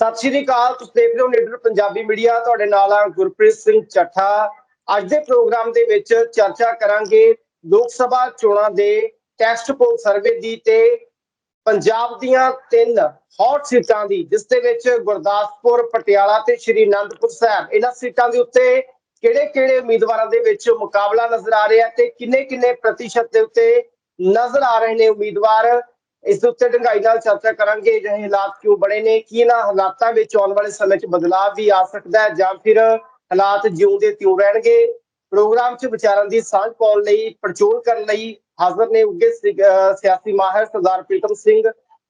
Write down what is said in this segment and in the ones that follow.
ਸਤਿ ਸ਼੍ਰੀ ਅਕਾਲ, ਤੁਸੀਂ ਦੇਖ ਰਹੇ ਹੋ ਲੀਡਰ ਪੰਜਾਬੀ ਮੀਡੀਆ, ਤੁਹਾਡੇ ਨਾਲ ਆ ਗੁਰਪ੍ਰੀਤ ਸਿੰਘ ਚੱਠਾ। ਅੱਜ ਦੇ ਪ੍ਰੋਗਰਾਮ ਦੇ ਵਿੱਚ ਚਰਚਾ ਕਰਾਂਗੇ ਲੋਕ ਸਭਾ ਚੋਣਾਂ ਦੇ ਟੈਸਟ ਪੋਲ ਸਰਵੇ ਦੀ ਤੇ ਪੰਜਾਬ ਦੀਆਂ ਤਿੰਨ ਹੌਟ ਸੀਟਾਂ ਦੀ, ਜਿਸ ਦੇ ਵਿੱਚ ਗੁਰਦਾਸਪੁਰ, ਪਟਿਆਲਾ ਤੇ ਸ਼੍ਰੀ ਅਨੰਦਪੁਰ ਸਾਹਿਬ। ਇਹਨਾਂ ਸੀਟਾਂ ਦੇ ਉੱਤੇ ਕਿਹੜੇ-ਕਿਹੜੇ ਉਮੀਦਵਾਰਾਂ ਦੇ ਵਿੱਚ ਮੁਕਾਬਲਾ ਨਜ਼ਰ ਆ ਰਿਹਾ ਤੇ ਕਿੰਨੇ-ਕਿੰਨੇ ਪ੍ਰਤੀਸ਼ਤ ਦੇ ਉੱਤੇ ਨਜ਼ਰ ਆ ਰਹੇ ਨੇ ਉਮੀਦਵਾਰ? ਇਸ ਦੇ ਉੱਤੇ ਡੰਗਾਈ ਨਾਲ ਚਰਚਾ ਕਰਾਂਗੇ ਜਿਹੇ ਹਾਲਾਤ ਕਿਉਂ ਬਣੇ ਨੇ, ਕੀ ਇਹਨਾਂ ਹਾਲਾਤਾਂ ਵਿੱਚ ਆਉਣ ਵਾਲੇ ਸਮੇਂ 'ਚ ਬਦਲਾਅ ਵੀ ਆ ਸਕਦਾ ਹੈ ਜਾਂ ਫਿਰ ਹਾਲਾਤ ਜਿਉਂਦੇ ਤਿਉਂ ਰਹਿਣਗੇ? ਪ੍ਰੋਗਰਾਮ 'ਚ ਵਿਚਾਰਾਂ ਦੀ ਸਾਂਝ ਪਾਉਣ ਲਈ, ਪੜਚੋਲ ਕਰਨ ਲਈ ਹਾਜ਼ਰ ਨੇ ਉੱਗੇ ਸਿਆਸੀ ਮਾਹਰ ਸਰਦਾਰ ਪ੍ਰੀਤਮ ਸਿੰਘ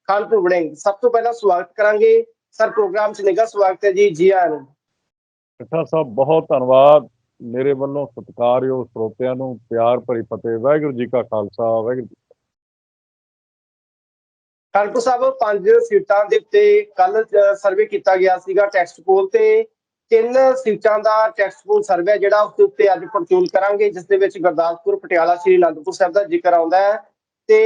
ਖਾਨਪੁਰ ਵੜਿੰਗ ਸਭ ਤੋਂ ਪਹਿਲਾਂ ਸਵਾਗਤ ਕਰਾਂਗੇ। ਸਰ, ਪ੍ਰੋਗਰਾਮ 'ਚ ਨਿੱਘਾ ਸਵਾਗਤ ਹੈ ਜੀ ਜੀ ਆਇਆਂ ਨੂੰ। ਮਿੱਠਾ ਸਾਹਿਬ, ਬਹੁਤ ਧੰਨਵਾਦ। ਮੇਰੇ ਵੱਲੋਂ ਸਤਿਕਾਰਯੋਗ ਸਰੋਤਿਆਂ ਨੂੰ, ਪਿਆਰ ਭਰੀ ਫਤਿਹ। ਵਾਹਿਗੁਰੂ ਜੀ ਕਾ ਖਾਲਸਾ, ਵਾਹਿਗੁਰੂ ਜੀ ਖਾਨਪੁਰ ਸਾਹਿਬ ਪੰਜ ਸੀਟਾਂ ਦੇ ਉੱਤੇ ਕੱਲ ਸਰਵੇ ਕੀਤਾ ਗਿਆ ਸੀਗਾ ਟੈਕਸਟ ਪੋਲ ਤੇ ਤਿੰਨ ਸੀਟਾਂ ਦਾ ਟੈਕਸਟ ਪੋਲ ਸਰਵੇ ਜਿਹੜਾ ਉਸ ਦੇ ਉੱਤੇ ਅੱਜ ਪੜਚੋਲ ਕਰਾਂਗੇ ਜਿਸ ਦੇ ਵਿੱਚ ਗੁਰਦਾਸਪੁਰ ਪਟਿਆਲਾ ਸ਼੍ਰੀ ਅਨੰਦਪੁਰ ਸਾਹਿਬ ਦਾ ਜ਼ਿਕਰ ਆਉਂਦਾ ਹੈ ਤੇ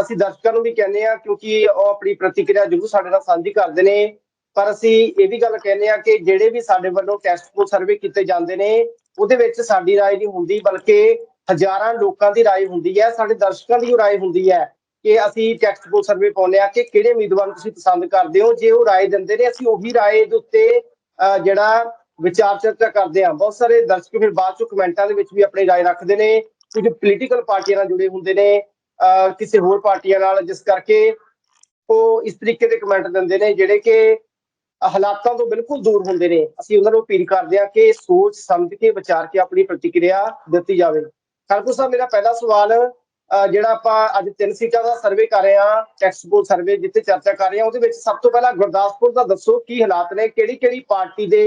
ਅਸੀਂ ਦਰਸ਼ਕਾਂ ਨੂੰ ਵੀ ਕਹਿੰਦੇ ਆ ਕਿਉਂਕਿ ਉਹ ਆਪਣੀ ਪ੍ਰਤੀਕਿਰਿਆ ਜ਼ਰੂਰ ਸਾਡੇ ਨਾਲ ਸਾਂਝੀ ਕਰਦੇ ਨੇ ਪਰ ਅਸੀਂ ਇਹ ਵੀ ਗੱਲ ਕਹਿੰਦੇ ਆ ਕਿ ਜਿਹੜੇ ਵੀ ਸਾਡੇ ਵੱਲੋਂ ਟੈਕਸਟ ਪੋਲ ਸਰਵੇ ਕੀਤੇ ਜਾਂਦੇ ਨੇ ਉਹਦੇ ਵਿੱਚ ਸਾਡੀ رائے ਨਹੀਂ ਹੁੰਦੀ ਬਲਕਿ ਹਜ਼ਾਰਾਂ ਲੋਕਾਂ ਦੀ رائے ਹੁੰਦੀ ਹੈ ਸਾਡੇ ਦਰਸ਼ਕਾਂ ਦੀ رائے ਹੁੰਦੀ ਹੈ ਕਿ ਅਸੀਂ ਟੈਕਸਟ ਪੋਲ ਸਰਵੇ ਪਾਉਂਦੇ ਆ ਕਿ ਕਿਹੜੇ ਉਮੀਦਵਾਰ ਨੂੰ ਤੁਸੀਂ ਪਸੰਦ ਕਰਦੇ ਹੋ ਜੇ ਉਹ رائے ਦਿੰਦੇ ਨੇ ਅਸੀਂ ਉਹੀ رائے ਦੇ ਉੱਤੇ ਅਹ, ਜਿਹੜਾ ਵਿਚਾਰ ਚਰਚਾ ਕਰਦੇ ਆ ਬਹੁਤ ਸਾਰੇ ਦਰਸ਼ਕ ਫਿਰ ਬਾਅਦ ਚ ਕਮੈਂਟਾਂ ਦੇ ਵਿੱਚ ਵੀ ਆਪਣੀ رائے ਰੱਖਦੇ ਨੇ ਕੁਝ ਪੋਲੀਟੀਕਲ ਪਾਰਟੀਆਂ ਨਾਲ ਜੁੜੇ ਹੁੰਦੇ ਨੇ ਅਹ, ਕਿਸੇ ਹੋਰ ਪਾਰਟੀਆਂ ਨਾਲ ਜਿਸ ਕਰਕੇ ਉਹ ਇਸ ਤਰੀਕੇ ਦੇ ਕਮੈਂਟ ਦਿੰਦੇ ਨੇ ਜਿਹੜੇ ਕਿ ਹਾਲਾਤਾਂ ਤੋਂ ਬਿਲਕੁਲ ਦੂਰ ਹੁੰਦੇ ਨੇ ਅਸੀਂ ਉਹਨਾਂ ਨੂੰ ਅਪੀਲ ਕਰਦੇ ਆ ਕਿ ਸੋਚ ਸਮਝ ਕੇ ਵਿਚਾਰ ਕੇ ਆਪਣੀ ਪ੍ਰਤੀਕਿਰਿਆ ਦਿੱਤੀ ਜਾਵੇ ਖਾਲਪੁਰ ਸਾਹਿਬ ਮੇਰਾ ਪਹਿਲਾ ਸਵਾਲ ਅਹ ਜਿਹੜਾ ਆਪਾਂ ਅੱਜ ਤਿੰਨ ਸੀਟਾਂ ਦਾ ਸਰਵੇ ਕਰ ਰਹੇ ਹਾਂ ਟੈਕਸਟ ਪੋਲ ਸਰਵੇ ਜਿੱਤੇ ਚਰਚਾ ਕਰ ਰਹੇ ਹਾਂ ਉਹਦੇ ਵਿੱਚ ਸਭ ਤੋਂ ਪਹਿਲਾਂ ਗੁਰਦਾਸਪੁਰ ਦਾ ਦੱਸੋ ਕੀ ਹਾਲਾਤ ਨੇ ਕਿਹੜੀ ਕਿਹੜੀ ਪਾਰਟੀ ਦੇ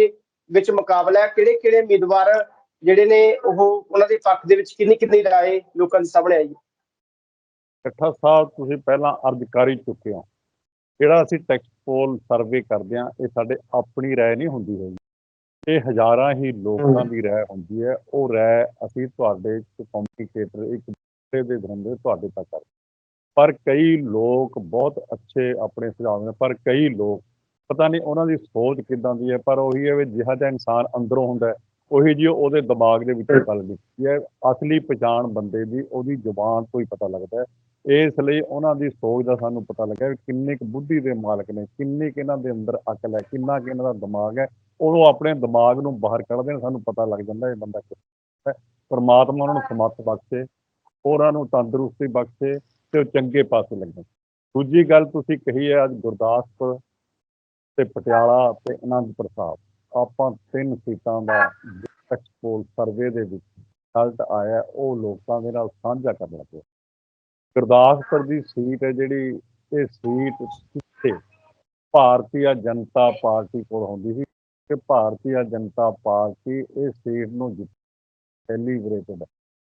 ਵਿੱਚ ਮੁਕਾਬਲਾ ਹੈ ਕਿਹੜੇ ਕਿਹੜੇ ਉਮੀਦਵਾਰ ਜਿਹੜੇ ਨੇ ਉਹ ਉਹਨਾਂ ਦੇ ਪੱਖ ਦੇ ਵਿੱਚ ਕਿੰਨੀ ਕਿੰਨੀ ਰਾਏ ਲੋਕਾਂ ਦੇ ਸਾਹਮਣੇ ਆਈ ਮਿੱਠਾ ਸਾਹਿਬ ਤੁਸੀਂ ਪਹਿਲਾਂ ਅਰਜ਼ ਕਰ ਹੀ ਚੁੱਕੇ ਹੋ। ਜਿਹੜਾ ਅਸੀਂ ਟੈਕਸਟ ਪੋਲ ਸਰਵੇ ਕਰਦੇ ਆ ਇਹ ਸਾਡੇ ਆਪਣੀ ਰਾਏ ਨਹੀਂ ਹੁੰਦੀ ਹੋਈ ਇਹ ਹਜ਼ਾਰਾਂ ਹੀ ਲੋਕਾਂ ਦੀ ਰਾਏ ਹੁੰਦੀ ਹੈ। ਉਹ ਰਾਏ ਅਸੀਂ ਤੁਹਾਡੇ ਕਮਿਊਨੀਕੇਟਰ ਇੱਕ ਦੂਸਰੇ ਦੇ ਹੁੰਦੇ ਤੁਹਾਡੇ ਤੱਕ ਕਰਦੇ ਪਰ ਕਈ ਲੋਕ ਬਹੁਤ ਅੱਛੇ ਆਪਣੇ ਸੁਝਾਅ ਨੇ, ਪਰ ਕਈ ਲੋਕ, ਪਤਾ ਨਹੀਂ ਉਹਨਾਂ ਦੀ ਸੋਚ ਕਿਦਾਂ ਦੀ ਹੈ, ਪਰ ਉਹੀ ਹੈ ਵੀ ਜਿਹੜਾ ਜਿਹਾ ਇਨਸਾਨ ਅੰਦਰੋਂ ਹੁੰਦਾ ਉਹੀ ਜੀ ਉਹਦੇ ਦਿਮਾਗ ਦੇ ਵਿੱਚ ਗੱਲ ਨਿਕਲਦੀ ਹੈ। ਅਸਲੀ ਪਛਾਣ ਬੰਦੇ ਦੀ, ਉਹਦੀ ਜ਼ੁਬਾਨ ਤੋਂ ਹੀ ਪਤਾ ਲੱਗਦਾ ਹੈ। ਇਸ ਲਈ ਉਹਨਾਂ ਦੀ ਸੋਚ ਦਾ ਸਾਨੂੰ ਪਤਾ ਲੱਗਾ ਵੀ ਕਿੰਨੇ ਕੁ ਬੁੱਧੀ ਦੇ ਮਾਲਕ ਨੇ, ਕਿੰਨੇ ਕੁ ਇਹਨਾਂ ਦੇ ਅੰਦਰ ਅਕਲ ਹੈ, ਕਿੰਨਾ ਕੁ ਇਹਨਾਂ ਦਾ ਦਿਮਾਗ ਹੈ, ਉਦੋਂ ਆਪਣੇ ਦਿਮਾਗ ਨੂੰ ਬਾਹਰ ਕੱਢਦੇ ਨੇ, ਸਾਨੂੰ ਪਤਾ ਲੱਗ ਜਾਂਦਾ ਇਹ ਬੰਦਾ ਕਿਸ ਹੈ। ਪਰਮਾਤਮਾ ਉਹਨਾਂ ਨੂੰ ਸਮੱਤ ਬਖਸ਼ੇ ਉਹਨਾਂ ਨੂੰ ਤੰਦਰੁਸਤੀ ਬਖਸ਼ੇ ਤੇ ਉਹ ਚੰਗੇ ਪਾਸੇ ਲੱਗਣ ਦੂਜੀ ਗੱਲ ਤੁਸੀਂ ਕਹੀ ਹੈ, ਅੱਜ ਗੁਰਦਾਸਪੁਰ ਤੇ ਪਟਿਆਲਾ ਤੇ ਅਨੰਦਪੁਰ ਸਾਹਿਬ, ਆਪਾਂ ਤਿੰਨ ਸੀਟਾਂ ਦਾ ਐਕਸਪੋਲ ਸਰਵੇ ਦੇ ਵਿੱਚ ਰਿਜ਼ਲਟ ਆਇਆ, ਉਹ ਲੋਕਾਂ ਦੇ ਨਾਲ ਸਾਂਝਾ ਕਰਨਾ ਪਿਆ ਗੁਰਦਾਸਪੁਰ ਦੀ ਸੀਟ ਹੈ ਜਿਹੜੀ, ਇਹ ਸੀਟ ਕਿੱਥੇ ਭਾਰਤੀ ਜਨਤਾ ਪਾਰਟੀ ਕੋਲ ਹੁੰਦੀ ਸੀ ਕਿ ਭਾਰਤੀ ਜਨਤਾ ਪਾਰਟੀ ਇਹ ਸੀਟ ਨੂੰ ਜਿੱਤ ਸੈਲੀਬ੍ਰੇਟਡ